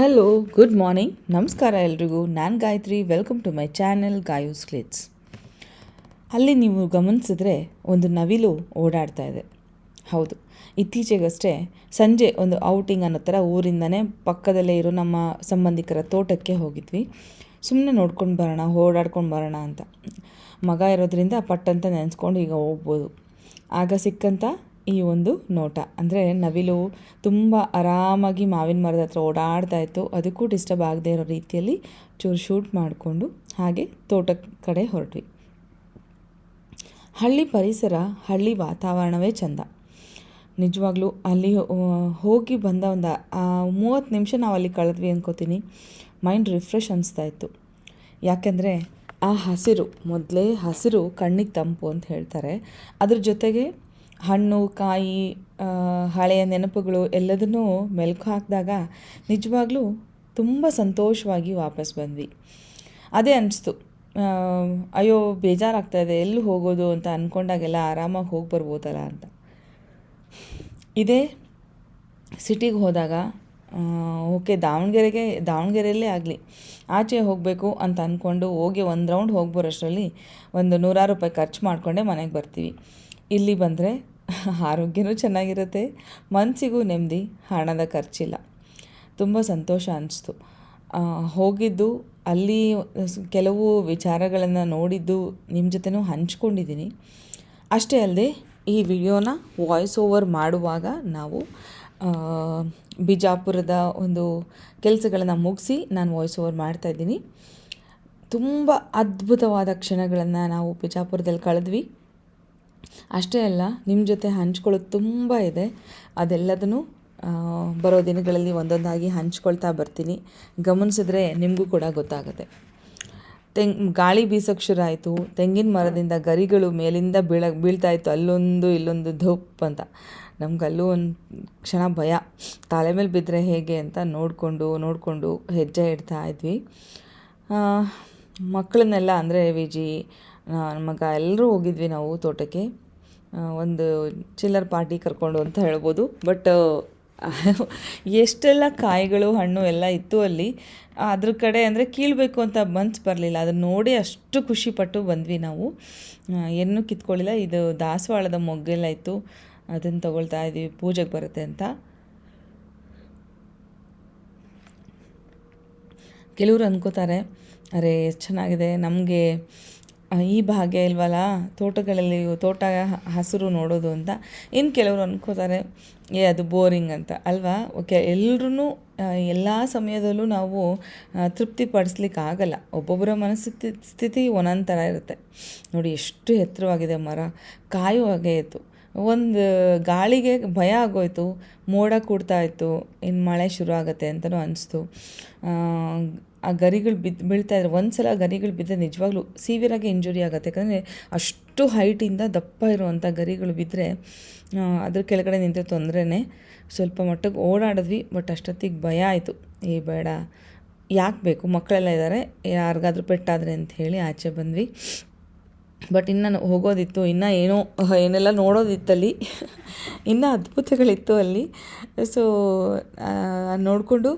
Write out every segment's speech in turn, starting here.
Hello good morning ನಮಸ್ಕಾರ ಎಲ್ರಿಗೂ. ನಾನು Gayatri. Welcome to my channel Gayu's ಕ್ಲಿಟ್ಸ್ ಅಲ್ಲಿ ನೀವು ಗಮನಿಸಿದ್ರೆ ಒಂದು ನವಿಲು ಓಡಾಡ್ತಾ ಇದೆ. ಹೌದು. ಇತ್ತೀಚೆಗಷ್ಟೇ ಸಂಜೆ ಒಂದು ಔಟಿಂಗ್ ಅನ್ನೋ ಥರ ಊರಿಂದನೇ ಪಕ್ಕದಲ್ಲೇ ಇರೋ ನಮ್ಮ ಸಂಬಂಧಿಕರ ತೋಟಕ್ಕೆ ಹೋಗಿದ್ವಿ. ಸುಮ್ಮನೆ ನೋಡ್ಕೊಂಡು ಬರೋಣ, ಓಡಾಡ್ಕೊಂಡು ಬರೋಣ ಅಂತ. ಮಗ ಇರೋದ್ರಿಂದ ಪಟ್ಟಂತ ನೆನೆಸ್ಕೊಂಡು ಈಗ ಹೋಗ್ಬೋದು. ಆಗ ಸಿಕ್ಕಂಥ ಈ ಒಂದು ನೋಟ. ಅಂದರೆ ನವಿಲು ತುಂಬ ಆರಾಮಾಗಿ ಮಾವಿನ ಮರದ ಹತ್ರ ಓಡಾಡ್ತಾ ಇತ್ತು. ಅದಕ್ಕೂ ಡಿಸ್ಟರ್ಬ್ ಆಗದೆ ಇರೋ ರೀತಿಯಲ್ಲಿ ಚೂರು ಶೂಟ್ ಮಾಡಿಕೊಂಡು ಹಾಗೆ ತೋಟದ ಕಡೆ ಹೊರಟ್ವಿ. ಹಳ್ಳಿ ಪರಿಸರ, ಹಳ್ಳಿ ವಾತಾವರಣವೇ ಚಂದ. ನಿಜವಾಗ್ಲೂ ಅಲ್ಲಿ ಹೋಗಿ ಬಂದ ಒಂದು ಮೂವತ್ತು ನಿಮಿಷ ನಾವು ಅಲ್ಲಿ ಕಳೆದ್ವಿ ಅನ್ಕೋತೀನಿ. ಮೈಂಡ್ ರಿಫ್ರೆಶ್ ಅನಿಸ್ತಾ ಇತ್ತು. ಯಾಕೆಂದರೆ ಆ ಹಸಿರು, ಮೊದಲೇ ಹಸಿರು ಕಣ್ಣಿಗೆ ತಂಪು ಅಂತ ಹೇಳ್ತಾರೆ. ಅದ್ರ ಜೊತೆಗೆ ಹಣ್ಣು, ಕಾಯಿ ಹಳೆಯ ನೆನಪುಗಳು ಎಲ್ಲದನ್ನೂ ಮೆಲುಕು ಹಾಕಿದಾಗ ನಿಜವಾಗ್ಲೂ ತುಂಬ ಸಂತೋಷವಾಗಿ ವಾಪಸ್ ಬಂದ್ವಿ. ಅದೇ ಅನ್ನಿಸ್ತು ಅಯ್ಯೋ, ಬೇಜಾರಾಗ್ತಾ ಇದೆ, ಎಲ್ಲಿ ಹೋಗೋದು ಅಂತ ಅಂದ್ಕೊಂಡಾಗೆಲ್ಲ ಆರಾಮಾಗಿ ಹೋಗಿ ಬರ್ಬೋದಲ್ಲ ಅಂತ. ಇದೇ ಸಿಟಿಗೆ ಹೋದಾಗ ಓಕೆ, ದಾವಣಗೆರೆಗೆ, ದಾವಣಗೆರೆಯಲ್ಲೇ ಆಗಲಿ, ಆಚೆ ಹೋಗಬೇಕು ಅಂತ ಅಂದ್ಕೊಂಡು ಹೋಗಿ ಒಂದು ರೌಂಡ್ ಹೋಗಿ ಬರೋಷ್ಟರಲ್ಲಿ ಒಂದು ನೂರಾರು ರೂಪಾಯಿ ಖರ್ಚು ಮಾಡಿಕೊಂಡೇ ಮನೆಗೆ ಬರ್ತೀವಿ. ಇಲ್ಲಿ ಬಂದರೆ ಆರೋಗ್ಯನೂ ಚೆನ್ನಾಗಿರುತ್ತೆ ಮನಸ್ಸಿಗೂ ನೆಮ್ಮದಿ, ಹಣದ ಖರ್ಚಿಲ್ಲ. ತುಂಬ ಸಂತೋಷ ಅನ್ನಿಸ್ತು ಹೋಗಿದ್ದು, ಅಲ್ಲಿ ಕೆಲವು ವಿಚಾರಗಳನ್ನು ನೋಡಿದ್ದು ನಿಮ್ಮ ಜೊತೆನೂ ಹಂಚ್ಕೊಂಡಿದ್ದೀನಿ ಅಷ್ಟೇ ಅಲ್ಲದೆ ಈ ವಿಡಿಯೋನ ವಾಯ್ಸ್ ಓವರ್ ಮಾಡುವಾಗ ನಾವು ಬಿಜಾಪುರದ ಒಂದು ಕೆಲಸಗಳನ್ನು ಮುಗಿಸಿ ನಾನು ವಾಯ್ಸ್ ಓವರ್ ಮಾಡ್ತಾಯಿದ್ದೀನಿ ತುಂಬ ಅದ್ಭುತವಾದ ಕ್ಷಣಗಳನ್ನು ನಾವು ಬಿಜಾಪುರದಲ್ಲಿ ಕಳೆದ್ವಿ. ಅಷ್ಟೇ ಅಲ್ಲ ನಿಮ್ಮ ಜೊತೆ ಹಂಚ್ಕೊಳ್ಳೋದು ತುಂಬ ಇದೆ. ಅದೆಲ್ಲದನ್ನು ಬರೋ ದಿನಗಳಲ್ಲಿ ಒಂದೊಂದಾಗಿ ಹಂಚ್ಕೊಳ್ತಾ ಬರ್ತೀನಿ. ಗಮನಿಸಿದ್ರೆ ನಿಮಗೂ ಕೂಡ ಗೊತ್ತಾಗುತ್ತೆ. ತೆಂಗ್, ಗಾಳಿ ಬೀಸೋಕ್ಕೆ ಶುರು ಆಯಿತು. ತೆಂಗಿನ ಮರದಿಂದ ಗರಿಗಳು ಮೇಲಿಂದ ಬೀಳ, ಬೀಳ್ತಾ ಇತ್ತು. ಅಲ್ಲೊಂದು, ಇಲ್ಲೊಂದು ಧೂಪ್ ಅಂತ. ನಮ್ಗೆ ಅಲ್ಲೂ ಒಂದು ಕ್ಷಣ ಭಯ. ತಲೆ ಮೇಲೆ ಬಿದ್ದರೆ ಹೇಗೆ ಅಂತ ನೋಡಿಕೊಂಡು ನೋಡಿಕೊಂಡು ಹೆಜ್ಜೆ ಇಡ್ತಾ ಇದ್ವಿ. ಮಕ್ಕಳನ್ನೆಲ್ಲ ಅಂದರೆ, ವಿಜಿ ನನ್ನ ಮಗ ಎಲ್ಲರೂ ಹೋಗಿದ್ವಿ ನಾವು ತೋಟಕ್ಕೆ. ಒಂದು ಚಿಲ್ಲರ್ ಪಾರ್ಟಿ ಕರ್ಕೊಂಡು ಅಂತ ಹೇಳ್ಬೋದು. ಬಟ್ ಎಷ್ಟೆಲ್ಲ ಕಾಯಿಗಳು, ಹಣ್ಣು ಎಲ್ಲ ಇತ್ತು ಅಲ್ಲಿ, ಅದ್ರ ಕಡೆ ಅಂದರೆ ಕೀಳಬೇಕು ಅಂತ ಮನ್ಸು ಬರಲಿಲ್ಲ. ಅದನ್ನ ನೋಡಿ ಅಷ್ಟು ಖುಷಿಪಟ್ಟು ಬಂದ್ವಿ ನಾವು. ಏನೂ ಕಿತ್ಕೊಳ್ಳಿಲ್ಲ, ಇದು ದಾಸವಾಳದ ಮೊಗ್ಗೆಲ್ಲ ಇತ್ತು ಅದನ್ನು ತಗೊಳ್ತಾ ಇದ್ದೀವಿ ಪೂಜೆಗೆ ಬರುತ್ತೆ ಅಂತ. ಕೆಲವರು ಅಂದ್ಕೋತಾರೆ ಅರೆ, ಎಷ್ಟು ಚೆನ್ನಾಗಿದೆ, ನಮಗೆ ಈ ಭಾಗ್ಯ ಇಲ್ವಲ್ಲ? ತೋಟಗಳಲ್ಲಿ ತೋಟ ಹಸಿರು ನೋಡೋದು ಅಂತ. ಇನ್ನು ಕೆಲವರು ಅನ್ಕೋತಾರೆ, ಏ, ಅದು ಬೋರಿಂಗ್ ಅಂತ. ಅಲ್ವಾ? ಓಕೆ ಎಲ್ಲರೂ ಎಲ್ಲ ಸಮಯದಲ್ಲೂ ನಾವು ತೃಪ್ತಿ ಪಡಿಸ್ಲಿಕ್ಕೆ ಆಗಲ್ಲ ಒಬ್ಬೊಬ್ಬರ ಮನಸ್ಥಿತಿ, ಸ್ಥಿತಿ ಒಂದೊಂದು ಥರ ಇರುತ್ತೆ. ನೋಡಿ, ಎಷ್ಟು ಎತ್ತರವಾಗಿದೆ ಮರ. ಕಾಯೋ ಹಾಗೆ ಇತ್ತು. ಒಂದು ಗಾಳಿಗೆ ಭಯ ಆಗೋಯ್ತು. ಮೋಡ ಕೂಡ್ತಾ ಇತ್ತು. ಇನ್ನು ಮಳೆ ಶುರು ಆಗುತ್ತೆ ಅಂತಲೂ ಅನಿಸ್ತು. ಆ ಗರಿಗಳು ಬಿದ್ದು ಬೀಳ್ತಾ ಇದ್ರೆ ಒಂದು ಸಲ ಗರಿಗಳು ಬಿದ್ದರೆ ನಿಜವಾಗ್ಲೂ ಸಿವಿಯರಾಗಿ ಇಂಜುರಿ ಆಗುತ್ತೆ. ಯಾಕಂದರೆ ಅಷ್ಟು ಹೈಟಿಂದ ದಪ್ಪ ಇರುವಂಥ ಗರಿಗಳು ಬಿದ್ದರೆ ಅದ್ರ ಕೆಳಗಡೆ ನಿಂತ ತೊಂದರೆನೇ ಸ್ವಲ್ಪ ಮಟ್ಟಿಗೆ ಓಡಾಡಿದ್ವಿ ಬಟ್ ಅಷ್ಟೊತ್ತಿಗೆ ಭಯ ಆಯಿತು. ಏ, ಬೇಡ, ಯಾಕೆ ಬೇಕು? ಮಕ್ಕಳೆಲ್ಲ ಇದ್ದಾರೆ ಯಾರಿಗಾದ್ರೂ ಪೆಟ್ಟಾದರೆ ಅಂತ ಹೇಳಿ ಆಚೆ ಬಂದ್ವಿ. ಬಟ್ ಇನ್ನು ಹೋಗೋದಿತ್ತು. ಇನ್ನು ಏನೋ ಏನೆಲ್ಲ ನೋಡೋದಿತ್ತಲ್ಲಿ. ಇನ್ನೂ ಅದ್ಭುತಗಳಿತ್ತು ಅಲ್ಲಿ. ಸೊ ನೋಡಿಕೊಂಡು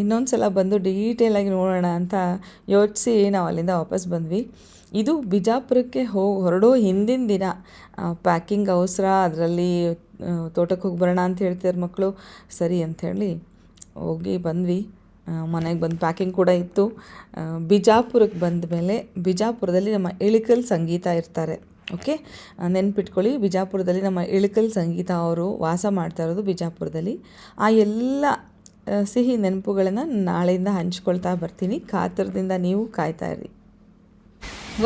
ಇನ್ನೊಂದು ಸಲ ಬಂದು ಡೀಟೇಲಾಗಿ ನೋಡೋಣ ಅಂತ ಯೋಚಿಸಿ ನಾವು ಅಲ್ಲಿಂದ ವಾಪಸ್ ಬಂದ್ವಿ. ಇದು ಬಿಜಾಪುರಕ್ಕೆ ಹೋಗಿ ಹೊರಡೋ ಹಿಂದಿನ ದಿನ. ಪ್ಯಾಕಿಂಗ್ ಅವಸರ, ಅದರಲ್ಲಿ ತೋಟಕ್ಕೆ ಹೋಗಿ ಬರೋಣ ಅಂತ ಹೇಳ್ತಿದ್ದಾರೆ ಮಕ್ಕಳು ಸರಿ ಅಂಥೇಳಿ ಹೋಗಿ ಬಂದ್ವಿ. ಮನೆಗೆ ಬಂದು ಪ್ಯಾಕಿಂಗ್ ಕೂಡ ಇತ್ತು. ಬಿಜಾಪುರಕ್ಕೆ ಬಂದ ಮೇಲೆ ಬಿಜಾಪುರದಲ್ಲಿ ನಮ್ಮ ಇಳಿಕಲ್ ಸಂಗೀತ ಇರ್ತಾರೆ. ಓಕೆ? ನೆನ್ಪಿಟ್ಕೊಳ್ಳಿ, ಬಿಜಾಪುರದಲ್ಲಿ ನಮ್ಮ ಇಳಿಕಲ್ ಸಂಗೀತ ಅವರು ವಾಸ ಮಾಡ್ತಾ ಇರೋದು ಬಿಜಾಪುರದಲ್ಲಿ. ಆ ಎಲ್ಲ ಸಿಹಿ ನೆನಪುಗಳನ್ನು ನಾಳೆಯಿಂದ ಹಂಚ್ಕೊಳ್ತಾ ಬರ್ತೀನಿ. ಕಾತರದಿಂದ ನೀವು ಕಾಯ್ತಾ ಇರಿ.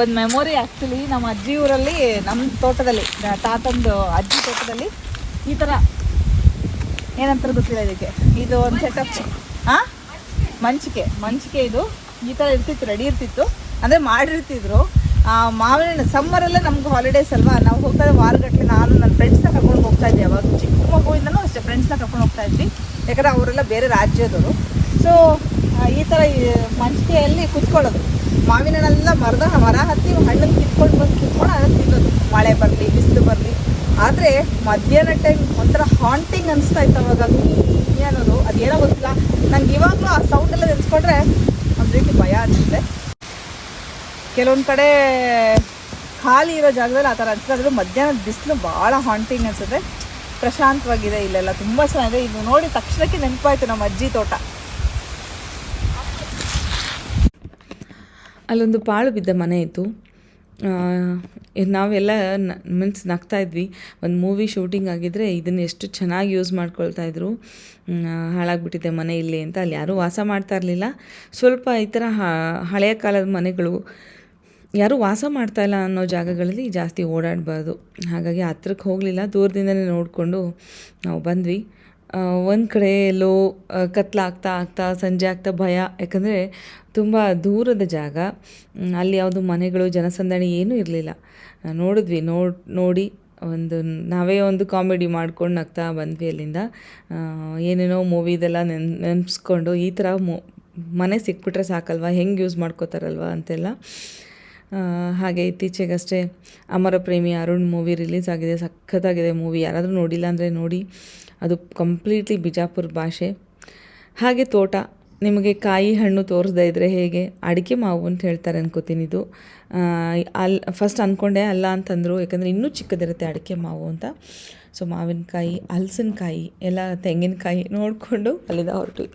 ಒಂದು ಮೆಮೊರಿ ಆ್ಯಕ್ಚುಲಿ ನಮ್ಮ ಅಜ್ಜಿ ಊರಲ್ಲಿ ನಮ್ಮ ತೋಟದಲ್ಲಿ ತಾತಂದು ಅಜ್ಜಿ ತೋಟದಲ್ಲಿ ಈ ಥರ ಏನಂತಾರೆ ಗೊತ್ತಿಲ್ಲ ಇದಕ್ಕೆ. ಇದು ಒಂದು ಸೆಟಪ್ ಹಾಂ ಮಂಚಿಕೆ ಮಂಚಿಕೆ ಇದು. ಈ ಥರ ಇರ್ತಿತ್ತು ರೆಡಿ ಇರ್ತಿತ್ತು. ಅಂದರೆ ಮಾಡಿರ್ತಿದ್ರು. ಮಾವಿನ ಸಮ್ಮರಲ್ಲೇ ನಮ್ಗೆ ಹಾಲಿಡೇಸ್ ಅಲ್ವಾ? ನಾವು ಹೋಗ್ತಾ ವಾರಗಟ್ಟಲೆ ನಾನು ನನ್ನ ಫ್ರೆಂಡ್ಸ್ನ ಕರ್ಕೊಂಡು ಹೋಗ್ತಾ ಇದ್ದೆ ಅವಾಗ. ಚಿಕ್ಕ ಮಗುವಿಂದನೂ ಅಷ್ಟೇ ಫ್ರೆಂಡ್ಸ್ನ ಕರ್ಕೊಂಡು ಹೋಗ್ತಾ ಇದ್ವಿ. ಯಾಕಂದರೆ ಅವರೆಲ್ಲ ಬೇರೆ ರಾಜ್ಯದವರು. ಸೊ ಈ ಥರ ಮಂಚಿಕೆಯಲ್ಲಿ ಕುತ್ಕೊಳ್ಳೋದು. ಮಾವಿನ ಹಣ್ಣೆಲ್ಲ ಮರದ ಮರ ಹತ್ತಿ ಹಣ್ಣನ್ನು ಕಿತ್ಕೊಂಡು ಬಂದು ಕಿತ್ಕೊಂಡು ಅದನ್ನು ತಿನ್ನೋದು. ಮಳೆ ಬರಲಿ, ಬಿಸಿಲು ಬರಲಿ. ಆದರೆ ಮಧ್ಯಾಹ್ನ ಟೈಮ್ ಒಂಥರ ಹಾಂಟಿಂಗ್ ಅನಿಸ್ತಾ ಇತ್ತು ಅವಾಗ ಸಮಯ ಅನ್ನೋದು ಅದೇನೋ ಗೊತ್ತಿಲ್ಲ. ನಂಗೆ ಇವಾಗಲೂ ಆ ಸೌಂಡ್ ಎಲ್ಲ ನೆನೆಸ್ಕೊಂಡ್ರೆ ಒಂದು ರೀತಿ ಭಯ ಅನಿಸುತ್ತೆ. ಕೆಲವೊಂದು ಕಡೆ ಖಾಲಿ ಇರೋ ಜಾಗದಲ್ಲಿ ಆ ಥರ ಅನ್ಸುತ್ತೆ. ಆದರೂ ಮಧ್ಯಾಹ್ನದ ಬಿಸಿಲು ಭಾಳ ಹಾಂಟಿಂಗ್ ಅನಿಸುತ್ತೆ. ಪ್ರಶಾಂತವಾಗಿದೆ ಇಲ್ಲೆಲ್ಲ, ತುಂಬ ಚೆನ್ನಾಗಿದೆ. ಇದು ನೋಡಿ ತಕ್ಷಣಕ್ಕೆ ನೆನಪಾಯ್ತು ನಮ್ಮ ಅಜ್ಜಿ ತೋಟ. ಅಲ್ಲೊಂದು ಪಾಳು ಬಿದ್ದ ಮನೆ ಇತ್ತು. ನಾವೆಲ್ಲ ಮೀನ್ಸ್ ನಗ್ತಾ ಇದ್ವಿ. ಒಂದು ಮೂವಿ ಶೂಟಿಂಗ್ ಆಗಿದ್ದರೆ ಇದನ್ನು ಎಷ್ಟು ಚೆನ್ನಾಗಿ ಯೂಸ್ ಮಾಡ್ಕೊಳ್ತಾ ಇದ್ರು. ಹಾಳಾಗ್ಬಿಟ್ಟಿದೆ ಮನೆ ಇಲ್ಲಿ ಅಂತ ಅಲ್ಲಿ ಯಾರೂ ವಾಸ ಮಾಡ್ತಾ ಇರಲಿಲ್ಲ. ಸ್ವಲ್ಪ ಈ ಥರ ಹಳೆಯ ಕಾಲದ ಮನೆಗಳು ಯಾರೂ ವಾಸ ಮಾಡ್ತಾ ಇಲ್ಲ ಅನ್ನೋ ಜಾಗಗಳಲ್ಲಿ ಜಾಸ್ತಿ ಓಡಾಡಬಾರ್ದು. ಹಾಗಾಗಿ ಹತ್ರಕ್ಕೆ ಹೋಗಲಿಲ್ಲ. ದೂರದಿಂದಲೇ ನೋಡಿಕೊಂಡು ನಾವು ಬಂದ್ವಿ. ಒಂದು ಕಡೆ ಎಲ್ಲೋ ಕತ್ಲಾಗ್ತಾ ಆಗ್ತಾ, ಸಂಜೆ ಆಗ್ತಾ ಭಯ. ಯಾಕಂದರೆ ತುಂಬ ದೂರದ ಜಾಗ. ಅಲ್ಲಿ ಯಾವುದು ಮನೆಗಳು, ಜನಸಂದಣಿ ಏನೂ ಇರಲಿಲ್ಲ. ನೋಡಿದ್ವಿ. ನೋಡಿ ನೋಡಿ ಒಂದು, ನಾವೇ ಒಂದು ಕಾಮಿಡಿ ಮಾಡ್ಕೊಂಡು ನಗ್ತಾ ಬಂದ್ವಿ ಅಲ್ಲಿಂದ. ಏನೇನೋ ಮೂವಿದೆಲ್ಲ ನೆನ್, ನೆನೆಸ್ಕೊಂಡು ಈ ಥರ ಮೊ, ಮನೆ ಸಿಕ್ಬಿಟ್ರೆ ಸಾಕಲ್ವಾ? ಹೆಂಗೆ ಯೂಸ್ ಮಾಡ್ಕೋತಾರಲ್ವ ಅಂತೆಲ್ಲ. ಹಾಗೆ ಇತ್ತೀಚೆಗಷ್ಟೇ ಅಮರ ಪ್ರೇಮಿ ಅರುಣ್ ಮೂವಿ ರಿಲೀಸ್ ಆಗಿದೆ. ಸಖತ್ತಾಗಿದೆ ಮೂವಿ ಯಾರಾದರೂ ನೋಡಿಲ್ಲ ಅಂದರೆ ನೋಡಿ. ಅದು ಕಂಪ್ಲೀಟ್ಲಿ ಬಿಜಾಪುರ ಭಾಷೆ. ಹಾಗೆ ತೋಟ, ನಿಮಗೆ ಕಾಯಿ ಹಣ್ಣು ತೋರಿಸ್ದೇ ಇದ್ದರೆ ಹೇಗೆ? ಅಡಿಕೆ ಮಾವು ಅಂತ ಹೇಳ್ತಾರೆ ಅನ್ಕೋತೀನಿ ಇದು. ಅಲ್ಲಿ ಫಸ್ಟ್ ಅಂದ್ಕೊಂಡೆ ಅಲ್ಲ ಅಂತಂದರು, ಯಾಕಂದರೆ ಇನ್ನೂ ಚಿಕ್ಕದಿರುತ್ತೆ ಅಡಿಕೆ ಮಾವು ಅಂತ. ಸೊ ಮಾವಿನಕಾಯಿ ಹಲಸಿನಕಾಯಿ ಎಲ್ಲ ತೆಂಗಿನಕಾಯಿ ನೋಡಿಕೊಂಡು ಅಲ್ಲಿಂದ ಹೊರಟು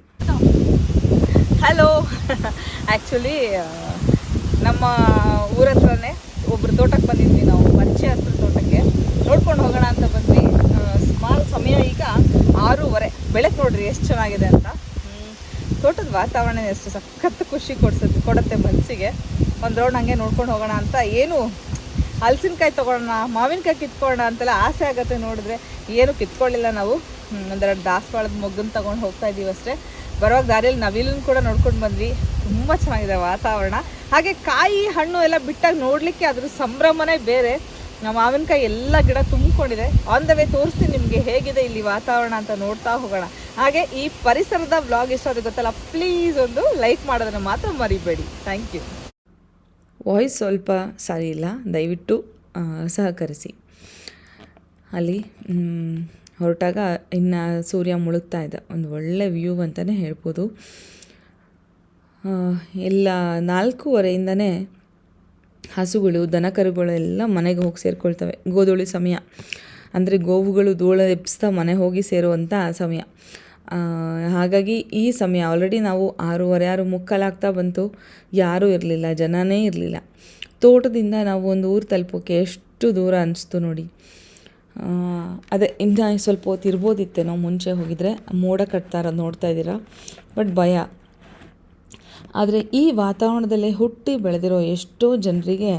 ಹಲೋ ಆ್ಯಕ್ಚುಲಿ ನಮ್ಮ ಊರ ಹತ್ರನೇ ಒಬ್ರು ತೋಟಕ್ಕೆ ಬಂದಿದ್ವಿ ನಾವು ಪರಿಚಯಸ್ತ್ರ ತೋಟಕ್ಕೆ. ನೋಡ್ಕೊಂಡು ಹೋಗೋಣ ಅಂತ ಬಂದ್ವಿ. ಸಮಯ ಈಗ ಆರೂವರೆ. ಬೆಳಕು ನೋಡ್ರಿ ಎಷ್ಟು ಚೆನ್ನಾಗಿದೆ ಅಂತ. ತೋಟದ ವಾತಾವರಣ ಎಷ್ಟು ಸಖತ್ ಖುಷಿ ಕೊಡ್ಸುತ್ತೆ ಕೊಡುತ್ತೆ ಮನಸ್ಸಿಗೆ ಒಂದು ರೌಂಡ್ ಹಂಗೆ ನೋಡ್ಕೊಂಡು ಹೋಗೋಣ ಅಂತ ಏನು ಹಲಸಿನಕಾಯಿ ತೊಗೊಳೋಣ ಮಾವಿನಕಾಯಿ ಕಿತ್ಕೊಳ್ಳೋಣ ಅಂತೆಲ್ಲ ಆಸೆ ಆಗುತ್ತೆ ನೋಡಿದ್ರೆ. ಏನು ಕಿತ್ಕೊಳ್ಳಿಲ್ಲ ನಾವು. ಒಂದೆರಡು ದಾಸವಾಳದ ಮೊಗ್ಗನ್ನು ತೊಗೊಂಡು ಹೋಗ್ತಾ ಇದ್ದೀವಿ ಅಷ್ಟೇ. ಬರುವಾಗ ದಾರಿಯಲ್ಲಿ ನವಿಲನ್ನು ಕೂಡ ನೋಡ್ಕೊಂಡು ಬಂದ್ವಿ. ತುಂಬ ಚೆನ್ನಾಗಿದೆ ವಾತಾವರಣ. ಹಾಗೆ ಕಾಯಿ ಹಣ್ಣು ಎಲ್ಲ ಬಿಟ್ಟಾಗ ನೋಡಲಿಕ್ಕೆ ಅದ್ರ ಸಂಭ್ರಮನೇ ಬೇರೆ. ನಮ್ಮ ಮಾವಿನಕಾಯಿ ಎಲ್ಲ ಗಿಡ ತುಂಬಿಕೊಂಡಿದೆ. ಆನ್ ದ ವೇ ತೋರಿಸ್ತೀನಿ ನಿಮಗೆ ಹೇಗಿದೆ ಇಲ್ಲಿ ವಾತಾವರಣ ಅಂತ ನೋಡ್ತಾ ಹೋಗೋಣ. ಹಾಗೆ ಈ ಪರಿಸರದ ವ್ಲಾಗ್ ಇಷ್ಟ ಗೊತ್ತಲ್ಲ ಪ್ಲೀಸ್ ಒಂದು ಲೈಕ್ ಮಾಡೋದನ್ನು ಮಾತ್ರ ಮರಿಬೇಡಿ. ಥ್ಯಾಂಕ್ ಯು ವಾಯ್ಸ್ ಸ್ವಲ್ಪ ಸರಿ ಇಲ್ಲ. ದಯವಿಟ್ಟು ಸಹಕರಿಸಿ. ಅಲ್ಲಿ ಹೊರಟಾಗ ಇನ್ನು ಸೂರ್ಯ ಮುಳುಗ್ತಾ ಇದ್ದ ಒಂದು ಒಳ್ಳೆ ವ್ಯೂ ಅಂತಲೇ ಹೇಳ್ಬೋದು. ಎಲ್ಲ ನಾಲ್ಕೂವರೆಯಿಂದನೇ ಹಸುಗಳು ದನ ಕರುಗಳೆಲ್ಲ ಮನೆಗೆ ಹೋಗಿ ಸೇರಿಕೊಳ್ತವೆ. ಗೋಧೂಳಿ ಸಮಯ. ಅಂದರೆ ಗೋವುಗಳು ಧೂಳ ಎಪ್ಸ್ತಾ ಮನೆ ಹೋಗಿ ಸೇರುವಂಥ ಸಮಯ. ಹಾಗಾಗಿ ಈ ಸಮಯ ಆಲ್ರೆಡಿ ನಾವು ಆರೂವರೆ, ಆರು ಮುಕ್ಕಾಲಾಗ್ತಾ ಬಂತು. ಯಾರೂ ಇರಲಿಲ್ಲ, ಜನನೇ ಇರಲಿಲ್ಲ. ತೋಟದಿಂದ ನಾವು ಒಂದು ಊರು ತಲುಪೋಕ್ಕೆ ಎಷ್ಟು ದೂರ ಅನಿಸ್ತು ನೋಡಿ. ಅದೇ ಇನ್ನು ಸ್ವಲ್ಪ ಹೊತ್ತು ಇರ್ಬೋದಿತ್ತೇನೋ ಮುಂಚೆ ಹೋಗಿದ್ರೆ. ಮೋಡ ಕಟ್ತಾ ನೋಡ್ತಾ ಇದ್ದೀರಾ. ಬಟ್ ಭಯ. ಆದರೆ ಈ ವಾತಾವರಣದಲ್ಲೇ ಹುಟ್ಟಿ ಬೆಳೆದಿರೋ ಎಷ್ಟೋ ಜನರಿಗೆ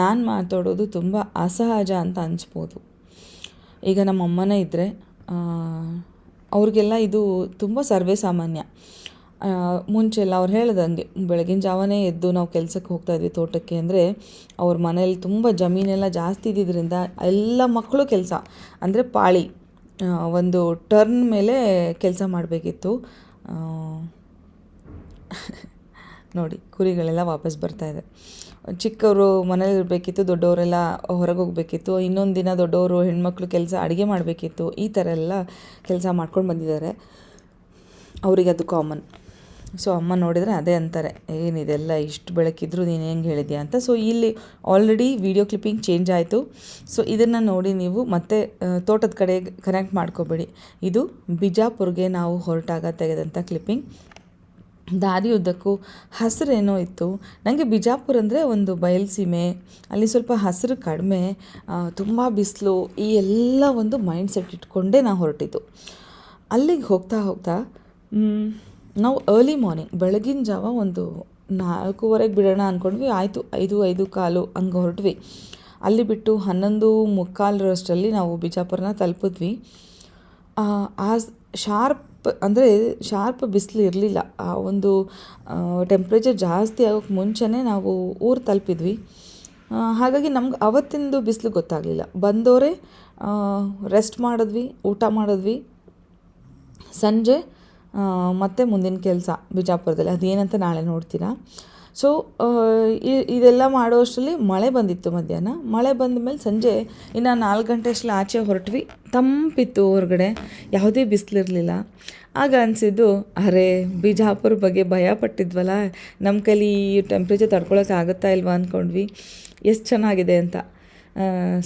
ನಾನು ಮಾತಾಡೋದು ತುಂಬ ಅಸಹಜ ಅಂತ ಅನಿಸ್ಬೋದು. ಈಗ ನಮ್ಮ ಅಮ್ಮನೇ ಇದ್ದರೆ ಅವ್ರಿಗೆಲ್ಲ ಇದು ತುಂಬ ಸರ್ವೇ ಸಾಮಾನ್ಯ. ಮುಂಚೆ ಮುಂಚೆಲ್ಲ ಅವ್ರು ಹೇಳ್ದಂಗೆ ಬೆಳಗಿನ ಜಾವನೇ ಎದ್ದು ನಾವು ಕೆಲಸಕ್ಕೆ ಹೋಗ್ತಾ ಇದ್ವಿ ತೋಟಕ್ಕೆ ಅಂದರೆ, ಅವ್ರ ಮನೇಲಿ ತುಂಬ ಜಮೀನೆಲ್ಲ ಜಾಸ್ತಿ ಇದ್ದಿದ್ದರಿಂದ ಎಲ್ಲ ಮಕ್ಕಳು ಕೆಲಸ. ಅಂದರೆ ಪಾಳಿ ಒಂದು ಟರ್ನ್ ಮೇಲೆ ಕೆಲಸ ಮಾಡಬೇಕಿತ್ತು. ನೋಡಿ, ಕುರಿಗಳೆಲ್ಲ ವಾಪಸ್ ಬರ್ತಾ ಇದೆ. ಚಿಕ್ಕವರು ಮನೇಲಿ ಇರಬೇಕಿತ್ತು, ದೊಡ್ಡವರೆಲ್ಲ ಹೊರಗೆ ಹೋಗಬೇಕಿತ್ತು, ಇನ್ನೊಂದು ದಿನ ದೊಡ್ಡವರು ಹೆಣ್ಮಕ್ಳು ಕೆಲಸ ಅಡುಗೆ ಮಾಡಬೇಕಿತ್ತು, ಈ ಥರ ಎಲ್ಲ ಕೆಲಸ ಮಾಡ್ಕೊಂಡು ಬಂದಿದ್ದಾರೆ. ಅವರಿಗೆ ಅದು ಕಾಮನ್ ಸೊ ಅಮ್ಮ ನೋಡಿದರೆ ಅದೇ ಅಂತಾರೆ ಏನಿದೆಲ್ಲ ಇಷ್ಟು ಬೆಳಕಿದ್ರು ನೀನು ಹೆಂಗೆ ಹೇಳಿದ್ಯಾ? ಅಂತ. ಸೊ ಇಲ್ಲಿ ಆಲ್ರೆಡಿ ವಿಡಿಯೋ ಕ್ಲಿಪ್ಪಿಂಗ್ ಚೇಂಜ್ ಆಯಿತು. ಸೊ ಇದನ್ನು ನೋಡಿ ನೀವು ಮತ್ತೆ ತೋಟದ ಕಡೆ ಕನೆಕ್ಟ್ ಮಾಡ್ಕೋಬೇಡಿ. ಇದು ಬಿಜಾಪುರ್ಗೆ ನಾವು ಹೊರಟಾಗ ತೆಗೆದಂಥ ಕ್ಲಿಪ್ಪಿಂಗ್ ದಾರಿ ಉದ್ದಕ್ಕೂ ಹಸಿರೇನೋ ಇತ್ತು. ನನಗೆ ಬಿಜಾಪುರ ಅಂದರೆ ಒಂದು ಬಯಲುಸೀಮೆ ಅಲ್ಲಿ ಸ್ವಲ್ಪ ಹಸಿರು ಕಡಿಮೆ ತುಂಬ ಬಿಸಿಲು, ಈ ಎಲ್ಲ ಒಂದು ಮೈಂಡ್ ಸೆಟ್ ಇಟ್ಕೊಂಡೇ ನಾವು ಹೊರಟಿದ್ದು. ಅಲ್ಲಿಗೆ ಹೋಗ್ತಾ ಹೋಗ್ತಾ ನಾವು ಅರ್ಲಿ ಮಾರ್ನಿಂಗ್ ಬೆಳಗಿನ ಜಾವ ಒಂದು ನಾಲ್ಕೂವರೆಗೆ ಬಿಡೋಣ ಅಂದ್ಕೊಂಡ್ವಿ ಆಯಿತು, ಐದು ಐದು ಕಾಲು ಹಂಗೆ ಹೊರಟ್ವಿ. ಅಲ್ಲಿ ಬಿಟ್ಟು ಹನ್ನೊಂದು ಮುಕ್ಕಾಲರಷ್ಟರಲ್ಲಿ ನಾವು ಬಿಜಾಪುರನ ತಲುಪಿದ್ವಿ. ಆ ಶಾರ್ಪ್ ಅಂದರೆ ಶಾರ್ಪ್ ಬಿಸಿಲು ಇರಲಿಲ್ಲ. ಆ ಒಂದು ಟೆಂಪ್ರೇಚರ್ ಜಾಸ್ತಿ ಆಗೋಕ್ಕೆ ಮುಂಚೆನೇ ನಾವು ಊರು ತಲುಪಿದ್ವಿ. ಹಾಗಾಗಿ ನಮ್ಗೆ ಅವತ್ತಿಂದು ಬಿಸಿಲು ಗೊತ್ತಾಗಲಿಲ್ಲ. ಬಂದವರೇ ರೆಸ್ಟ್ ಮಾಡಿದ್ವಿ, ಊಟ ಮಾಡಿದ್ವಿ. ಸಂಜೆ ಮತ್ತೆ ಮುಂದಿನ ಕೆಲಸ ಬಿಜಾಪುರದಲ್ಲಿ. ಅದೇನಂತ ನಾಳೆ ನೋಡ್ತೀರಾ? ಸೊ ಇದೆಲ್ಲ ಮಾಡುವಷ್ಟರಲ್ಲಿ ಮಳೆ ಬಂದಿತ್ತು ಮಧ್ಯಾಹ್ನ. ಮಳೆ ಬಂದ ಮೇಲೆ ಸಂಜೆ ಇನ್ನು ನಾಲ್ಕು ಗಂಟೆ ಅಷ್ಟರಲ್ಲಿ ಆಚೆ ಹೊರಟ್ವಿ. ತಂಪಿತ್ತು ಹೊರಗಡೆ. ಯಾವುದೇ ಬಿಸಿಲಿರಲಿಲ್ಲ. ಆಗ ಅನಿಸಿದ್ದು, ಅರೆ, ಬಿಜಾಪುರ ಬಗ್ಗೆ ಭಯ ಪಟ್ಟಿದ್ವಲ್ಲ ನಮ್ಮ ಕೈಲಿ ಈ ಟೆಂಪ್ರೇಚರ್ ತಡ್ಕೊಳಕ್ಕೆ ಆಗುತ್ತಾ ಇಲ್ವಾ ಅಂದ್ಕೊಂಡ್ವಿ ಎಷ್ಟು ಚೆನ್ನಾಗಿದೆ ಅಂತ.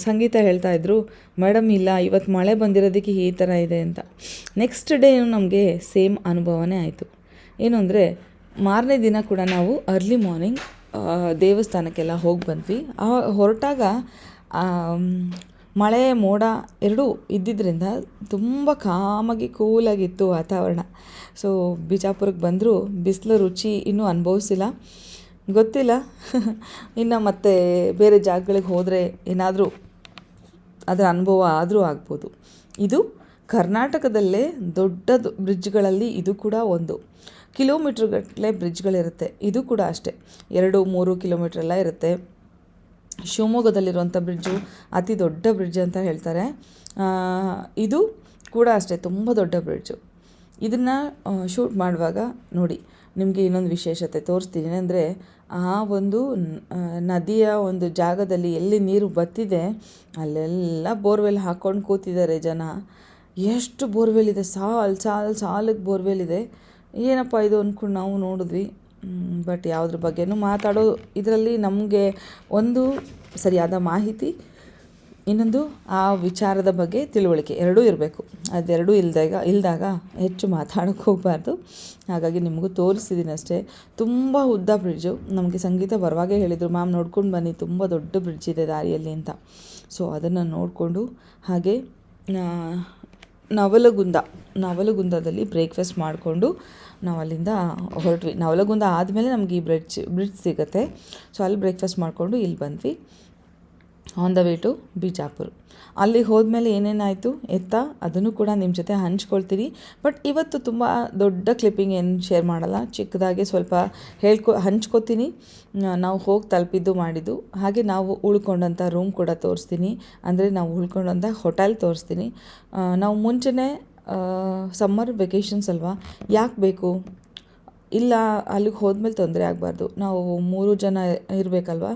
ಸಂಗೀತ ಹೇಳ್ತಾಯಿದ್ರು ಮೇಡಮ್ ಇಲ್ಲ ಇವತ್ತು ಮಳೆ ಬಂದಿರೋದಕ್ಕೆ ಈ ಥರ ಇದೆ ಅಂತ. ನೆಕ್ಸ್ಟ್ ಡೇ ನಮಗೆ ಸೇಮ್ ಅನುಭವನೇ ಆಯಿತು. ಏನು ಅಂದರೆ ಮಾರನೇ ದಿನ ಕೂಡ ನಾವು ಅರ್ಲಿ ಮಾರ್ನಿಂಗ್ ದೇವಸ್ಥಾನಕ್ಕೆಲ್ಲ ಹೋಗಿ ಬಂದ್ವಿ. ಆ, ಹೊರಟಾಗ ಮಳೆ, ಮೋಡ ಎರಡೂ ಇದ್ದಿದ್ದರಿಂದ ತುಂಬ ಕಾಮಾಗಿ ಕೂಲಾಗಿತ್ತು ವಾತಾವರಣ. ಸೊ ಬಿಜಾಪುರಕ್ಕೆ ಬಂದರೂ, ಬಿಸಿಲು ರುಚಿ ಇನ್ನೂ ಅನುಭವಿಸಿಲ್ಲ. ಗೊತ್ತಿಲ್ಲ. ಇನ್ನು ಮತ್ತೆ ಬೇರೆ ಜಾಗಗಳಿಗೆ ಹೋದರೆ ಏನಾದರೂ ಅದರ ಅನುಭವ ಆದರೂ ಆಗ್ಬೋದು. ಇದು ಕರ್ನಾಟಕದಲ್ಲೇ ದೊಡ್ಡ ಬ್ರಿಡ್ಜ್ಗಳಲ್ಲಿ ಇದು ಕೂಡ ಒಂದು. ಕಿಲೋಮೀಟ್ರ್ಗಟ್ಟಲೆ ಬ್ರಿಡ್ಜ್ಗಳಿರುತ್ತೆ. ಇದು ಕೂಡ ಅಷ್ಟೇ. ಎರಡು, ಮೂರು ಕಿಲೋಮೀಟ್ರ್ ಎಲ್ಲ ಇರುತ್ತೆ. ಶಿವಮೊಗ್ಗದಲ್ಲಿರುವಂಥ ಬ್ರಿಡ್ಜು ಅತಿ ದೊಡ್ಡ ಬ್ರಿಡ್ಜ್ ಅಂತ ಹೇಳ್ತಾರೆ. ಇದು ಕೂಡ ಅಷ್ಟೇ, ತುಂಬ ದೊಡ್ಡ ಬ್ರಿಡ್ಜು. ಇದನ್ನು ಶೂಟ್ ಮಾಡುವಾಗ ನೋಡಿ, ನಿಮಗೆ ಇನ್ನೊಂದು ವಿಶೇಷತೆ ತೋರಿಸ್ತೀನಿ. ಅಂದರೆ, ಆ ಒಂದು ನದಿಯ ಒಂದು ಜಾಗದಲ್ಲಿ ಎಲ್ಲಿ ನೀರು ಬತ್ತಿದೆ, ಅಲ್ಲೆಲ್ಲ ಬೋರ್ವೆಲ್ ಹಾಕ್ಕೊಂಡು ಕೂತಿದ್ದಾರೆ ಜನ. ಎಷ್ಟು ಬೋರ್ವೆಲ್ ಇದೆ, ಸಾಲ್ ಸಾಲ್ ಸಾಲಕ್ಕೆ ಬೋರ್ವೆಲ್ ಇದೆ. ಏನಪ್ಪ ಇದು ಅಂದ್ಕೊಂಡು ನಾವು ನೋಡಿದ್ವಿ. ಬಟ್ ಯಾವುದ್ರ ಬಗ್ಗೆನೂ ಮಾತಾಡೋ ಇದರಲ್ಲಿ ನಮಗೆ ಒಂದು ಸರಿಯಾದ ಮಾಹಿತಿ, ಇನ್ನೊಂದು ಆ ವಿಚಾರದ ಬಗ್ಗೆ ತಿಳುವಳಿಕೆ. ಎರಡೂ ಇರಬೇಕು. ಅದೆರಡೂ ಇಲ್ದಾಗ ಇಲ್ದಾಗ ಹೆಚ್ಚು ಮಾತಾಡೋಕೆ ಹೋಗಬಾರ್ದು. ಹಾಗಾಗಿ ನಿಮಗೂ ತೋರಿಸಿದ್ದೀನಿ ಅಷ್ಟೇ. ತುಂಬ ಉದ್ದ ಬ್ರಿಡ್ಜು ನಮಗೆ ಸಂಗೀತ ಬರುವಾಗೆ ಹೇಳಿದರು, ಮ್ಯಾಮ್ ನೋಡ್ಕೊಂಡು ಬನ್ನಿ, ತುಂಬ ದೊಡ್ಡ ಬ್ರಿಡ್ಜ್ ಇದೆ ದಾರಿಯಲ್ಲಿ ಅಂತ. ಸೊ ಅದನ್ನು ನೋಡಿಕೊಂಡು ಹಾಗೆ ನವಲಗುಂದ, ನವಲಗುಂದದಲ್ಲಿ ಬ್ರೇಕ್ಫಾಸ್ಟ್ ಮಾಡಿಕೊಂಡು ನಾವು ಅಲ್ಲಿಂದ ಹೊರಟ್ವಿ. ನವಲಗುಂದ ಆದಮೇಲೆ ನಮಗೆ ಈ ಬ್ರಿಡ್ಜ್ ಬ್ರಿಡ್ಜ್ ಸಿಗುತ್ತೆ. ಸೊ ಅಲ್ಲಿ ಬ್ರೇಕ್ಫಾಸ್ಟ್ ಮಾಡಿಕೊಂಡು ಇಲ್ಲಿ ಬಂದ್ವಿ. On the way to Bijapur. ಅಲ್ಲಿ ಹೋದ್ಮೇಲೆ ಏನೇನಾಯಿತು ಎತ್ತ? ಅದನ್ನು ಕೂಡ ನಿಮ್ಮ ಜೊತೆ ಹಂಚ್ಕೊಳ್ತೀನಿ ಬಟ್ ಇವತ್ತು ತುಂಬ ದೊಡ್ಡ ಕ್ಲಿಪ್ಪಿಂಗ್ ಏನು ಶೇರ್ ಮಾಡಲ್ಲ. ಚಿಕ್ಕದಾಗಿ ಸ್ವಲ್ಪ ಹೇಳ್ಕೊ, ಹಂಚ್ಕೋತೀನಿ. ನಾವು ಹೋಗಿ ತಲುಪಿದ್ದು ಮಾಡಿದ್ದು. ಹಾಗೆ ನಾವು ಉಳ್ಕೊಂಡಂಥ ರೂಮ್ ಕೂಡ ತೋರಿಸ್ತೀನಿ. ಅಂದರೆ ನಾವು ಉಳ್ಕೊಂಡಂಥ ಹೋಟೆಲ್ ತೋರಿಸ್ತೀನಿ. ನಾವು ಮುಂಚೆನೇ ಸಮ್ಮರ್ ವೆಕೇಷನ್ಸ್ ಅಲ್ವಾ? ಯಾಕೆ ಬೇಕು? ಇಲ್ಲ, ಅಲ್ಲಿಗೆ ಹೋದ್ಮೇಲೆ ತೊಂದರೆ ಆಗಬಾರ್ದು. ನಾವು ಮೂರು ಜನ ಇರಬೇಕಲ್ವಾ?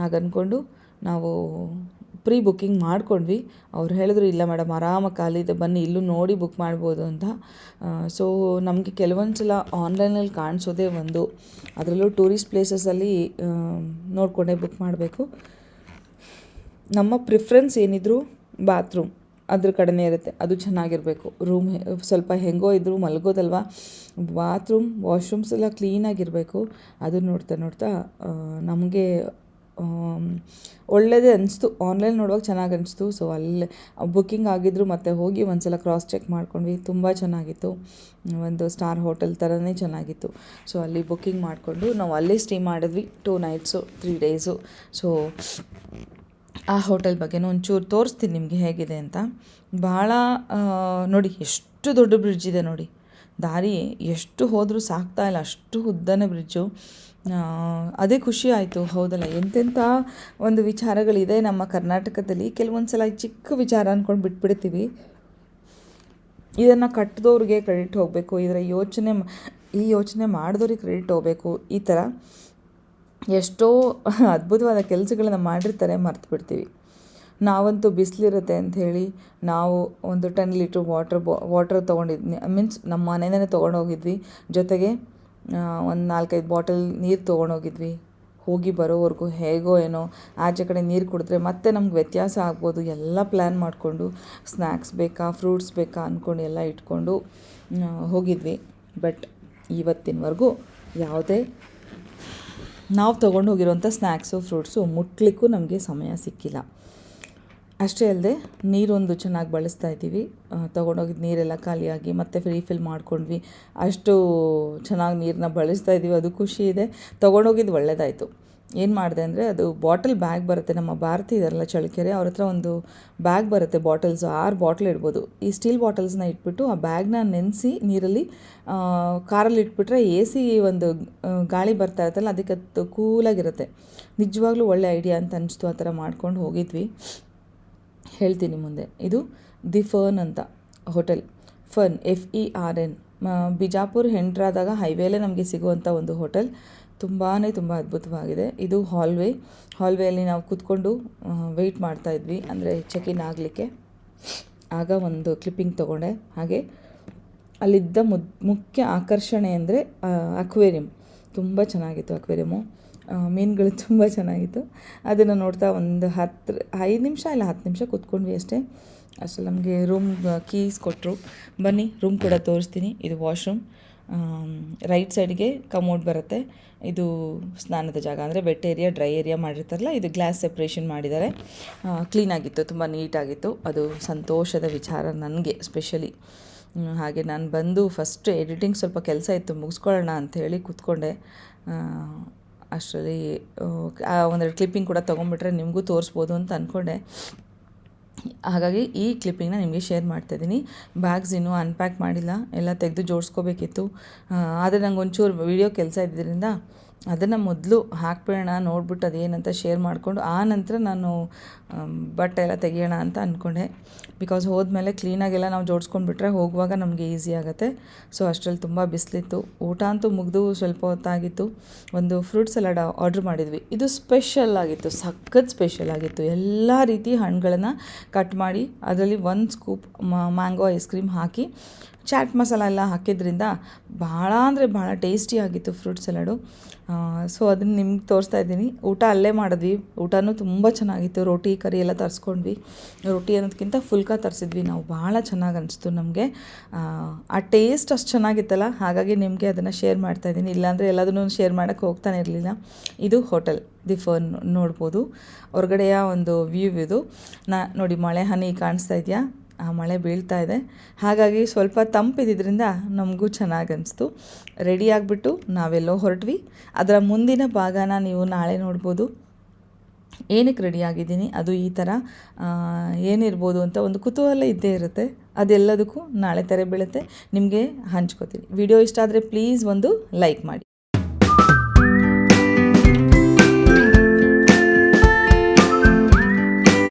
ಹಾಗನ್ಕೊಂಡು ನಾವು ಪ್ರೀ ಬುಕ್ಕಿಂಗ್ ಮಾಡಿಕೊಂಡ್ವಿ. ಅವ್ರು ಹೇಳಿದ್ರು, ಇಲ್ಲ ಮೇಡಮ್ ಆರಾಮಾಗಿ ಖಾಲಿದೆ ಬನ್ನಿ, ಇಲ್ಲೂ ನೋಡಿ ಬುಕ್ ಮಾಡ್ಬೋದು ಅಂತ. ಸೊ ನಮಗೆ ಕೆಲವೊಂದು ಸಲ ಆನ್ಲೈನಲ್ಲಿ ಕಾಣಿಸೋದೇ ಒಂದು. ಅದರಲ್ಲೂ ಟೂರಿಸ್ಟ್ ಪ್ಲೇಸಸಲ್ಲಿ ನೋಡಿಕೊಂಡೇ ಬುಕ್ ಮಾಡಬೇಕು. ನಮ್ಮ ಪ್ರಿಫ್ರೆನ್ಸ್ ಏನಿದ್ರು ಬಾತ್ರೂಮ್, ಅದ್ರ ಕಡೆನೇ ಇರುತ್ತೆ. ಅದು ಚೆನ್ನಾಗಿರಬೇಕು. ರೂಮ್ ಸ್ವಲ್ಪ ಹೆಂಗೋ ಇದ್ದರೂ ಮಲಗೋದಲ್ವ? ಬಾತ್ರೂಮ್, ವಾಶ್ರೂಮ್ಸ್ ಎಲ್ಲ ಕ್ಲೀನಾಗಿರಬೇಕು. ಅದನ್ನ ನೋಡ್ತಾ ನೋಡ್ತಾ ನಮಗೆ ಒಳ್ಳೆಯದೇ ಅನಿಸ್ತು. ಆನ್ಲೈನ್ ನೋಡುವಾಗ ಚೆನ್ನಾಗಿ ಅನಿಸ್ತು. ಸೊ ಅಲ್ಲಿ ಬುಕ್ಕಿಂಗ್ ಆಗಿದ್ರು ಮತ್ತೆ ಹೋಗಿ ಒಂದು ಸಲ ಕ್ರಾಸ್ ಚೆಕ್ ಮಾಡ್ಕೊಂಡ್ವಿ. ತುಂಬ ಚೆನ್ನಾಗಿತ್ತು. ಒಂದು ಸ್ಟಾರ್ ಹೋಟೆಲ್ ಥರನೇ ಚೆನ್ನಾಗಿತ್ತು. ಸೊ ಅಲ್ಲಿ ಬುಕ್ಕಿಂಗ್ ಮಾಡಿಕೊಂಡು ನಾವು ಅಲ್ಲೇ ಸ್ಟೇ ಮಾಡಿದ್ವಿ. Two nights three days so ಆ ಹೋಟೆಲ್ ಬಗ್ಗೆನೂ ಒಂಚೂರು ತೋರಿಸ್ತೀನಿ ನಿಮಗೆ ಹೇಗಿದೆ ಅಂತ. ಭಾಳ ನೋಡಿ, ಎಷ್ಟು ದೊಡ್ಡ ಬ್ರಿಡ್ಜ್ ಇದೆ ನೋಡಿ. ದಾರಿ ಎಷ್ಟು ಹೋದರೂ ಸಾಕ್ತಾ ಇಲ್ಲ. ಅಷ್ಟು ಉದ್ದನೇ ಬ್ರಿಡ್ಜು ಅದೇ ಖುಷಿ ಆಯಿತು, ಹೌದಲ್ಲ? ಎಂತೆಂಥ ಒಂದು ವಿಚಾರಗಳಿದೆ ನಮ್ಮ ಕರ್ನಾಟಕದಲ್ಲಿ. ಕೆಲವೊಂದು ಸಲ ಚಿಕ್ಕ ವಿಚಾರ ಅಂದ್ಕೊಂಡು ಬಿಟ್ಬಿಡ್ತೀವಿ. ಇದನ್ನು ಕಟ್ಟಿದವ್ರಿಗೆ ಕ್ರೆಡಿಟ್ ಹೋಗಬೇಕು, ಇದರ ಯೋಚನೆ ಈ ಯೋಚನೆ ಮಾಡಿದವ್ರಿಗೆ ಕ್ರೆಡಿಟ್ ಹೋಗಬೇಕು, ಈ ಥರ ಎಷ್ಟೋ ಅದ್ಭುತವಾದ ಕೆಲಸಗಳನ್ನ ಮಾಡಿರ್ತಾರೆ, ಮರ್ತು ಬಿಡ್ತೀವಿ. ನಾವಂತೂ ಬಿಸಿಲಿರುತ್ತೆ ಅಂಥೇಳಿ ನಾವು ಒಂದು ಟೆನ್ ಲೀಟ್ರ್ ವಾಟ್ರ್ ಬಾ ವಾಟ್ರ್ ತೊಗೊಂಡಿದ್ವಿ ಮೀನ್ಸ್ ನಮ್ಮ ಮನೆಯೇ ತೊಗೊಂಡೋಗಿದ್ವಿ. ಜೊತೆಗೆ ಒಂದು ನಾಲ್ಕೈದು ಬಾಟಲ್ ನೀರು ತೊಗೊಂಡೋಗಿದ್ವಿ. ಹೋಗಿ ಬರೋವರೆಗೂ ಹೇಗೋ ಏನೋ, ಆಚೆ ಕಡೆ ನೀರು ಕುಡಿದ್ರೆ ಮತ್ತೆ ನಮ್ಗೆ ವ್ಯತ್ಯಾಸ ಆಗ್ಬೋದು. ಎಲ್ಲ ಪ್ಲ್ಯಾನ್ ಮಾಡಿಕೊಂಡು ಸ್ನ್ಯಾಕ್ಸ್ ಬೇಕಾ ಫ್ರೂಟ್ಸ್ ಬೇಕಾ ಅಂದ್ಕೊಂಡು ಎಲ್ಲ ಇಟ್ಕೊಂಡು ಹೋಗಿದ್ವಿ. ಬಟ್ ಇವತ್ತಿನವರೆಗೂ ಯಾವುದೇ, ನಾವು ತೊಗೊಂಡು ಹೋಗಿರೋಂಥ ಸ್ನ್ಯಾಕ್ಸು ಫ್ರೂಟ್ಸು ಮುಟ್ಲಿಕ್ಕೂ ನಮಗೆ ಸಮಯ ಸಿಕ್ಕಿಲ್ಲ. ಅಷ್ಟೇ ಅಲ್ಲದೆ ನೀರೊಂದು ಚೆನ್ನಾಗಿ ಬಳಸ್ತಾ ಇದ್ದೀವಿ. ತೊಗೊಂಡೋಗಿದ್ದ ನೀರೆಲ್ಲ ಖಾಲಿಯಾಗಿ ಮತ್ತೆ ರೀಫಿಲ್ ಮಾಡ್ಕೊಂಡ್ವಿ. ಅಷ್ಟು ಚೆನ್ನಾಗಿ ನೀರನ್ನ ಬಳಸ್ತಾ ಇದ್ದೀವಿ. ಅದು ಖುಷಿ ಇದೆ. ತೊಗೊಂಡೋಗಿದ್ದು ಒಳ್ಳೆಯದಾಯಿತು ಏನು ಮಾಡಿದೆ ಅಂದರೆ ಅದು ಬಾಟಲ್ ಬ್ಯಾಗ್ ಬರುತ್ತೆ. ನಮ್ಮ ಭಾರತಿ ಇದರಲ್ಲ ಚಳಕೆರೆ ಅವ್ರ ಹತ್ರ ಒಂದು ಬ್ಯಾಗ್ ಬರುತ್ತೆ ಬಾಟಲ್ಸು. ಆರು ಬಾಟಲ್ ಇಡ್ಬೋದು. ಈ ಸ್ಟೀಲ್ ಬಾಟಲ್ಸ್ನ ಇಟ್ಬಿಟ್ಟು ಆ ಬ್ಯಾಗ್ನ ನೆನೆಸಿ ನೀರಲ್ಲಿ ಕಾರಲ್ಲಿ ಇಟ್ಬಿಟ್ರೆ ಎ ಸಿ ಒಂದು ಗಾಳಿ ಬರ್ತಾ ಇರುತ್ತಲ್ಲ, ಅದಕ್ಕೆ ಅದು ಕೂಲಾಗಿರುತ್ತೆ. ನಿಜವಾಗ್ಲೂ ಒಳ್ಳೆ ಐಡಿಯಾ ಅಂತ ಅನಿಸ್ತು ಆ ಥರ ಮಾಡ್ಕೊಂಡು ಹೋಗಿದ್ವಿ. ಹೇಳ್ತೀನಿ ಮುಂದೆ. ಇದು ದಿ ಫರ್ನ್ ಅಂತ hotel. Fern, F E R N. Bijapur ಎಂಟ್ರಾದಾಗ ಹೈವೇಲೇ ನಮಗೆ ಸಿಗುವಂಥ ಒಂದು ಹೋಟೆಲ್. ತುಂಬಾ ತುಂಬ ಅದ್ಭುತವಾಗಿದೆ. ಇದು ಹಾಲ್ವೇ. ಹಾಲ್ವೇಯಲ್ಲಿ ನಾವು ಕೂತ್ಕೊಂಡು ವೆಯ್ಟ್ ಮಾಡ್ತಾ ಇದ್ವಿ. ಅಂದರೆ ಚೆಕ್ ಇನ್ ಆಗಲಿಕ್ಕೆ. ಆಗ ಒಂದು ಕ್ಲಿಪ್ಪಿಂಗ್ ತೊಗೊಂಡೆ. ಹಾಗೆ ಅಲ್ಲಿದ್ದ ಮುದ್, ಮುಖ್ಯ ಆಕರ್ಷಣೆ ಅಂದರೆ ಅಕ್ವೇರಿಯಂ ತುಂಬ ಚೆನ್ನಾಗಿತ್ತು ಅಕ್ವೇರಿಯಮು ಮೀನುಗಳು ತುಂಬ ಚೆನ್ನಾಗಿತ್ತು. ಅದನ್ನು ನೋಡ್ತಾ ಒಂದು ಹತ್ತು, ಐದು ನಿಮಿಷ ಇಲ್ಲ, ಹತ್ತು ನಿಮಿಷ ಕೂತ್ಕೊಂಡ್ವಿ ಅಷ್ಟೇ. ಅಷ್ಟು ನಮಗೆ ರೂಮ್ ಕೀಸ್ ಕೊಟ್ಟರು ಬನ್ನಿ ರೂಮ್ ಕೂಡ ತೋರಿಸ್ತೀನಿ. ಇದು ವಾಶ್ರೂಮ್ ರೈಟ್ ಸೈಡ್ಗೆ ಕಮೋಡ್ ಬರುತ್ತೆ. ಇದು ಸ್ನಾನದ ಜಾಗ, ಅಂದರೆ ಬೆಟ್ಟ ಏರಿಯಾ ಡ್ರೈ ಏರಿಯಾ ಮಾಡಿರ್ತಾರಲ್ಲ, ಇದು ಗ್ಲಾಸ್ ಸೆಪ್ರೇಷನ್ ಮಾಡಿದ್ದಾರೆ. ಕ್ಲೀನಾಗಿತ್ತು ತುಂಬ ನೀಟಾಗಿತ್ತು ಅದು ಸಂತೋಷದ ವಿಚಾರ ನನಗೆ ಸ್ಪೆಷಲಿ ಹಾಗೆ ನಾನು ಬಂದು ಫಸ್ಟ್ ಎಡಿಟಿಂಗ್ ಸ್ವಲ್ಪ ಕೆಲಸ ಇತ್ತು, ಮುಗಿಸ್ಕೊಳ್ಳೋಣ ಅಂಥೇಳಿ ಕೂತ್ಕೊಂಡೆ. ಅಷ್ಟರಲ್ಲಿ ಒಂದೆರಡು ಕ್ಲಿಪ್ಪಿಂಗ್ ಕೂಡ ತೊಗೊಂಬಿಟ್ರೆ ನಿಮಗೂ ತೋರಿಸ್ಬೋದು ಅಂತ ಅಂದ್ಕೊಂಡೆ ಹಾಗಾಗಿ ಈ ಕ್ಲಿಪ್ಪಿಂಗ್ನ ನಿಮಗೆ ಶೇರ್ ಮಾಡ್ತಾಯಿದ್ದೀನಿ ಬ್ಯಾಗ್ಸ್ ಇನ್ನೂ ಅನ್ಪ್ಯಾಕ್ ಮಾಡಿಲ್ಲ. ಎಲ್ಲ ತೆಗೆದು ಜೋಡಿಸ್ಕೋಬೇಕಿತ್ತು. ಆದರೆ ನಂಗೆ ಒಂಚೂರು ವಿಡಿಯೋ ಕೆಲಸ ಇದ್ದಿದ್ದರಿಂದ ಅದನ್ನು ಮೊದಲು ಹಾಕ್ಬಿಡೋಣ, ನೋಡ್ಬಿಟ್ಟು ಅದೇನಂತ ಶೇರ್ ಮಾಡಿಕೊಂಡು, ಆ ನಂತರ ನಾನು ಬಟ್ಟೆ ಎಲ್ಲ ತೆಗಿಯೋಣ ಅಂತ ಅಂದ್ಕೊಂಡೆ ಬಿಕಾಸ್ ಹೋದ್ಮೇಲೆ ಕ್ಲೀನಾಗೆಲ್ಲ ನಾವು ಜೋಡಿಸ್ಕೊಂಡ್ಬಿಟ್ರೆ ಹೋಗುವಾಗ ನಮಗೆ ಈಸಿ ಆಗುತ್ತೆ. ಸೊ ಅಷ್ಟರಲ್ಲಿ ತುಂಬ ಬಿಸಿಲಿತ್ತು. ಊಟ ಅಂತೂ ಮುಗಿದು ಸ್ವಲ್ಪ ಹೊತ್ತಾಗಿತ್ತು. ಒಂದು ಫ್ರೂಟ್ ಸಲಾಡ್ ಆರ್ಡ್ರ್ ಮಾಡಿದ್ವಿ. ಇದು ಸ್ಪೆಷಲ್ ಆಗಿತ್ತು, ಸಖತ್ ಸ್ಪೆಷಲ್ ಆಗಿತ್ತು. ಎಲ್ಲ ರೀತಿ ಹಣ್ಣುಗಳನ್ನು ಕಟ್ ಮಾಡಿ, ಅದರಲ್ಲಿ ಒಂದು ಸ್ಕೂಪ್ ಮ್ಯಾಂಗೋ ಐಸ್ ಕ್ರೀಮ್ ಹಾಕಿ ಚಾಟ್ ಮಸಾಲ ಎಲ್ಲ ಹಾಕಿದ್ರಿಂದ ಭಾಳ ಅಂದರೆ ಭಾಳ ಟೇಸ್ಟಿಯಾಗಿತ್ತು ಫ್ರೂಟ್ ಸಲಾಡು ಸೊ ಅದನ್ನು ನಿಮ್ಗೆ ತೋರಿಸ್ತಾ ಇದ್ದೀನಿ. ಊಟ ಅಲ್ಲೇ ಮಾಡಿದ್ವಿ. ಊಟನೂ ತುಂಬ ಚೆನ್ನಾಗಿತ್ತು. ರೋಟಿ, ಕರಿ ಎಲ್ಲ ತರಿಸ್ಕೊಂಡ್ವಿ. ರೊಟ್ಟಿ ಅನ್ನೋದಕ್ಕಿಂತ ಫುಲ್ಕ ತರಿಸಿದ್ವಿ. ನಾವು ಭಾಳ ಚೆನ್ನಾಗಿ ಅನಿಸ್ತು ನಮಗೆ. ಆ ಟೇಸ್ಟ್ ಅಷ್ಟು ಚೆನ್ನಾಗಿತ್ತಲ್ಲ? ಹಾಗಾಗಿ ನಿಮಗೆ ಅದನ್ನು ಶೇರ್ ಮಾಡ್ತಾಯಿದ್ದೀನಿ ಇಲ್ಲಾಂದರೆ ಎಲ್ಲದನ್ನೂ ಶೇರ್ ಮಾಡೋಕ್ಕೆ ಹೋಗ್ತಾನೆ ಇರಲಿಲ್ಲ. ಇದು ಹೋಟೆಲ್ ದಿ ಫರ್ನ್ ನೋಡ್ಬೋದು. ಹೊರಗಡೆಯ ಒಂದು ವ್ಯೂ ಇದು. ನಾ, ನೋಡಿ, ಮಳೆ ಹನಿ ಕಾಣಿಸ್ತಾ ಇದೆಯಾ? ಆ ಮಳೆ ಬೀಳ್ತಾ ಇದೆ. ಹಾಗಾಗಿ ಸ್ವಲ್ಪ ತಂಪಿದ್ದಿದ್ದರಿಂದ ನಮಗೂ ಚೆನ್ನಾಗಿ ಅನಿಸ್ತು ರೆಡಿ ಆಗಿಬಿಟ್ಟು ನಾವೆಲ್ಲೋ ಹೊರಟ್ವಿ. ಅದರ ಮುಂದಿನ ಭಾಗನ ನೀವು ನಾಳೆ ನೋಡ್ಬೋದು. ಏನಕ್ಕೆ ರೆಡಿ ಆಗಿದ್ದೀನಿ? ಅದು ಈ ಥರ ಏನಿರ್ಬೋದು ಅಂತ ಒಂದು ಕುತೂಹಲ ಇದ್ದೇ ಇರುತ್ತೆ. ಅದೆಲ್ಲದಕ್ಕೂ ನಾಳೆ ತೆರೆ ಬೀಳುತ್ತೆ. ನಿಮಗೆ ಹಂಚ್ಕೋತೀನಿ. ವಿಡಿಯೋ ಇಷ್ಟ ಆದರೆ ಪ್ಲೀಸ್ ಒಂದು ಲೈಕ್ ಮಾಡಿ.